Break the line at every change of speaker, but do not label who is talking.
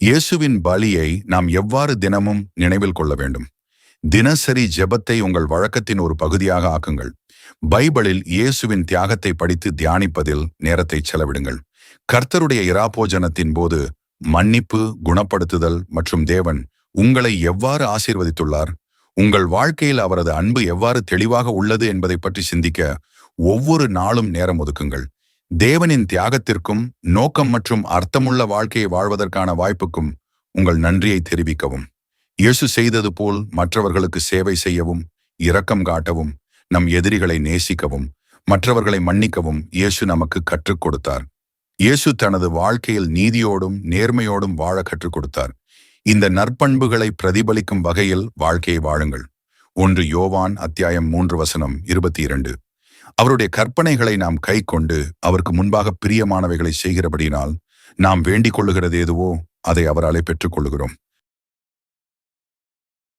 இயேசுவின் பலியை நாம் எவ்வாறு தினமும் நினைவில் கொள்ள வேண்டும்? தினசரி ஜெபத்தை உங்கள் வழக்கத்தின் ஒரு பகுதியாக ஆக்குங்கள். பைபிளில் இயேசுவின் தியாகத்தை படித்து தியானிப்பதில் நேரத்தை செலவிடுங்கள். கர்த்தருடைய இராபோஜனத்தின் போது மன்னிப்பு குணப்படுத்துதல் மற்றும் தேவன் உங்களை எவ்வாறு ஆசீர்வதித்துள்ளார்? உங்கள் வாழ்க்கையில் அவரது அன்பு எவ்வாறு தெளிவாக உள்ளது என்பதை பற்றி சிந்திக்க ஒவ்வொரு நாளும் நேரம் ஒதுக்குங்கள். தேவனின் தியாகத்திற்கும் நோக்கம் மற்றும் அர்த்தமுள்ள வாழ்க்கையை வாழ்வதற்கான வாய்ப்புக்கும் உங்கள் நன்றியை தெரிவிக்கவும். இயேசு செய்தது போல் மற்றவர்களுக்கு சேவை செய்யவும் இரக்கம் காட்டவும் நம் எதிரிகளை நேசிக்கவும் மற்றவர்களை மன்னிக்கவும் இயேசு நமக்கு கற்றுக் கொடுத்தார். இயேசு தனது வாழ்க்கையில் நீதியோடும் நேர்மையோடும் வாழ கற்றுக் கொடுத்தார். இந்த நற்பண்புகளை பிரதிபலிக்கும் வகையில் வாழ்க்கையை வாழுங்கள். ஒன்று யோவான் அத்தியாயம் மூன்று வசனம் இருபத்தி இரண்டு. அவருடைய கற்பனைகளை நாம் கை கொண்டு அவருக்கு முன்பாக பிரியமானவைகளை செய்கிறபடினால் நாம் வேண்டிக் கொள்ளுகிறது எதுவோ அதை அவராலே பெற்றுக்கொள்கிறோம்